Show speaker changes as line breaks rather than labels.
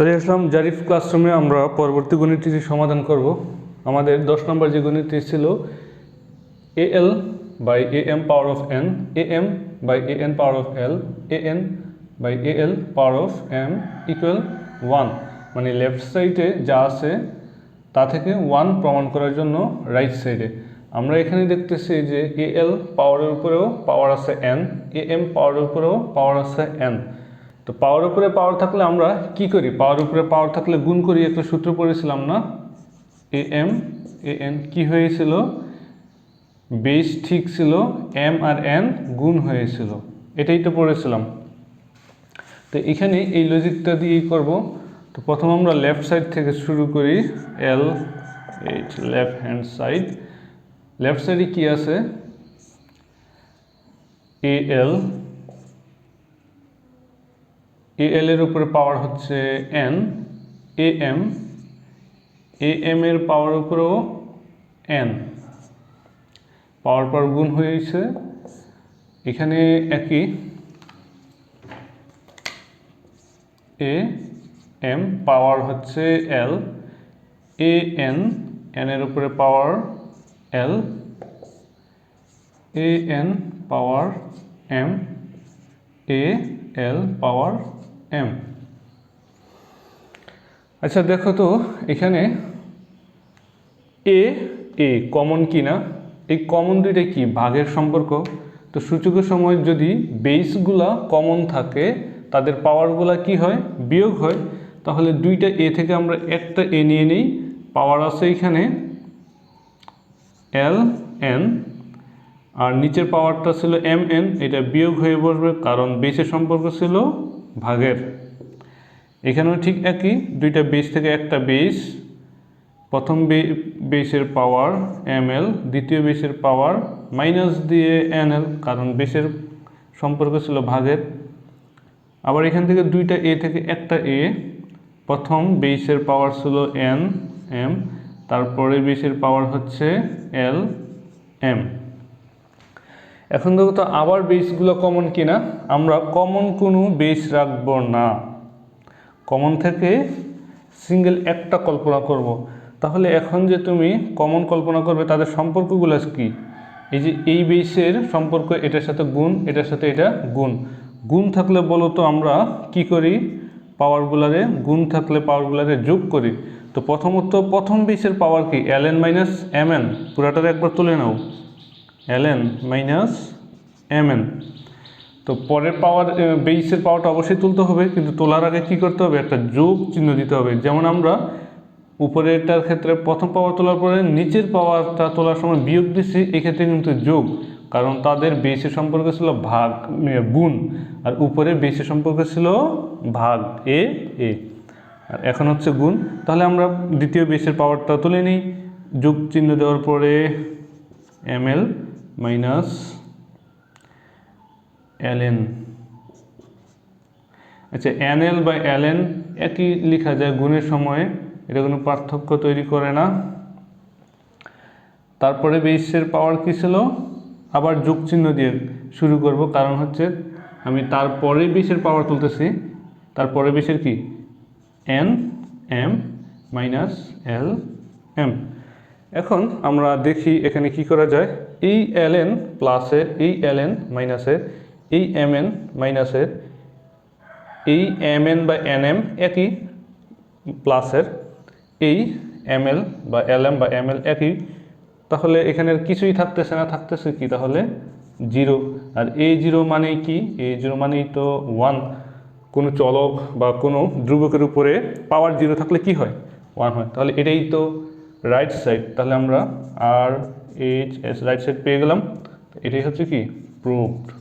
চলে আসলাম জারিফ ক্লাসরুমে। আমরা পরবর্তী গণিতটি সমাধান করব। আমাদের দশ নম্বর যে গণিতটি ছিল A L by A M power of N A M by A N power of L A N by A L power of M equal one মানে লেফট সাইডে যা আছে, তা থেকে ওয়ান প্রমাণ করার জন্য রাইট সাইডে আমরা এখানে দেখতেছি যে এ এল পাওয়ারের উপরেও পাওয়ার আছে এন এ এম পাওয়ারের উপরেও পাওয়ার আছে এন তো পাওয়ার উপরে পাওয়ার থাকলে আমরা কি করি? পাওয়ার উপরে পাওয়ার থাকলে গুণ করি, একটা সূত্র পড়েছিলাম না? এ এম এ এন কী হয়েছিল? বেশ ঠিক ছিল এম আর এন গুণ হয়েছিল। এটাই তো পড়েছিলাম। তো এখানে এই লজিকটা দিয়েই করব। তো প্রথম আমরা লেফট সাইড থেকে শুরু করি L H left hand side left সাইডে কী আছে? এ এল এ এল এর উপরে পাওয়ার হচ্ছে N A M A M এর পাওয়ার উপরেও এন পাওয়ার পর গুণ হয়েছে এখানে একই। এ এম পাওয়ার হচ্ছে এল এ এন এন এর উপরে power L A N power M A L power M আচ্ছা দেখো তো, এখানে এ এ কমন কি না? এই কমন দুইটা কি? ভাগের সম্পর্ক। তো সূচকের সময় যদি বেসগুলা কমন থাকে, তাদের পাওয়ারগুলা কি হয়? বিয়োগ হয়। তাহলে দুইটা এ থেকে আমরা একটা এ নিয়ে নিই। পাওয়ার আছে এখানে এল এন আর নিচের পাওয়ারটা ছিল এম এন এটা বিয়োগ হয়ে বসবে, কারণ বেসের সম্পর্ক ছিল ভাগের। এখানেও ঠিক একই, দুইটা বেস থেকে একটা বেস প্রথম বেসের পাওয়ার এম দ্বিতীয় বেসের পাওয়ার মাইনাস দিয়ে এন কারণ বেসের সম্পর্ক ছিল ভাগের। আবার এখান থেকে দুইটা এ থেকে একটা এ প্রথম বেসের পাওয়ার ছিল এন এম তারপরে বেসের পাওয়ার হচ্ছে এল এম এখন দেখো তো, আবার বেসগুলো কমন কিনা? আমরা কমন কোনো বেস রাখব না। কমন থেকে সিঙ্গেল একটা কল্পনা করব। তাহলে এখন যে তুমি কমন কল্পনা করবে, তাদের সম্পর্কগুলো কি? এই যে এই বেসের সম্পর্ক, এটার সাথে গুণ, এটার সাথে এটা গুণ। গুণ থাকলে বলো তো, আমরা কি করি? পাওয়ারগুলারে গুণ থাকলে পাওয়ারগুলারে যোগ করি। তো প্রথমত, প্রথম বেসের পাওয়ার কি? L N minus M N পুরাটার একবার তুলে নাও। এল মাইনাস এম তো পরের পাওয়ার বেসের পাওয়ারটা অবশ্যই তুলতে হবে, কিন্তু তোলার আগে কি করতে হবে? একটা যোগ চিহ্ন দিতে হবে। যেমন আমরা উপরেরটার ক্ষেত্রে প্রথম পাওয়ার তোলার পরে নিচের পাওয়ারটা তোলার সময় বিয়োগ দিচ্ছি এক্ষেত্রে কিন্তু যোগ। কারণ তাদের বেসের সম্পর্ক ছিল ভাগ গুণ, আর উপরে বেসের সম্পর্ক ছিল ভাগ, এ এ। আর এখন হচ্ছে গুণ। তাহলে আমরা দ্বিতীয় বেসের পাওয়ারটা তুলে নিই। যোগ চিহ্ন দেওয়ার পরে এম এল মাইনাস এলএন আচ্ছা এন এল বা এলএন একই লেখা যায়, গুণের সময়ে। এটা কোনো পার্থক্য তৈরি করে না। তারপরে বেসের পাওয়ার কী ছিল? আবার যোগ চিহ্ন দিয়ে শুরু করব, কারণ হচ্ছে আমি তারপরে বেসের পাওয়ার তুলতেছি। তারপরে বেসের কি? N M minus L M এখন আমরা দেখি এখানে কি করা যায়? এই এল এন প্লাসের এই এল এন মাইনাসের এই এম এন মাইনাসের এই এম এন বা এন এম একই প্লাসের এই এম এল বা এল এম বা এম এল একই। তাহলে এখানের কিছুই থাকতেছে না, থাকতেছে কি? তাহলে জিরো আর এ জিরো মানেই কি? এ জিরো মানেই তো ওয়ান কোনো চলক বা কোনো ধ্রুবকের উপরে পাওয়ার জিরো থাকলে কি হয়? ওয়ান হয়। তাহলে এটাই তো রাইট সাইড তাহলে আমরা R H S right side পেয়ে গেলাম। এটাই হচ্ছে কি? প্রুভড